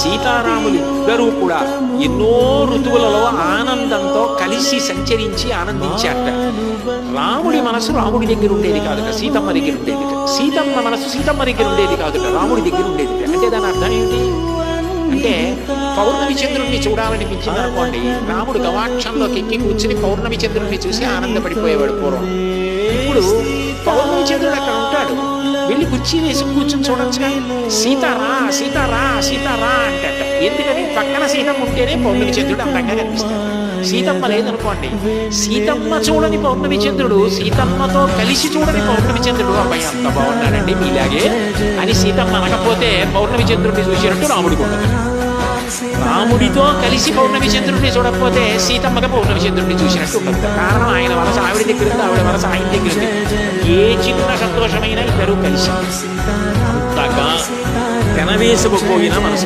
సీతారాములు ఇద్దరూ కూడా ఎన్నో ఋతువులలో ఆనందంతో కలిసి సంచరించి ఆనందించారట. రాముడి మనసు రాముడి దగ్గర ఉండేది కాదుట సీతమ్మ దగ్గర ఉండేది. సీతమ్మ మనసు సీతమ్మ దగ్గర ఉండేది కాదుట రాముడి దగ్గర ఉండేది అంటే దాని అర్థం ఏంటి అంటే పౌర్ణమి చంద్రుడిని చూడాలనిపించింది అనుకోండి రాముడు గవాక్షంలోకి ఎక్కి కూర్చుని పౌర్ణమి చంద్రుడిని చూసి ఆనందపడిపోయేవాడు పూర్వం. వెళ్ళి కుర్చీ వేసి కూర్చుని చూడొచ్చుగా? సీతారా సీతారా సీతారా అంటట ఎందుకని? పక్కన సీతమ్మ ఉంటేనే పౌర్ణమి చంద్రుడు అందంగా కనిపిస్తాడు. సీతమ్మ లేదనుకోండి. సీతమ్మ చూడని పౌర్ణమి చంద్రుడు సీతమ్మతో కలిసి చూడని పౌర్ణమి చంద్రుడు. అబ్బాయి అంత బాగున్నాడండి మీలాగే. అని సీతమ్మ అనకపోతే పౌర్ణమి చంద్రుడిని చూసినట్టు రాముడికి ఉండదు రాముడితో కలిసి పౌర్ణమి చంద్రుడిని చూడకపోతే సీతమ్మగా పౌర్ణమి చంద్రుడిని చూసినట్టు ఉండదు కారణం ఆయన వలస ఆవిడ దగ్గర ఉంది ఆవిడ వలస ఆయన దగ్గర ఉంది. ఏ చిన్న సంతోషమైన ఇద్దరూ కలిసి. అంతగా తెనవేసుకుపోయిన మనసు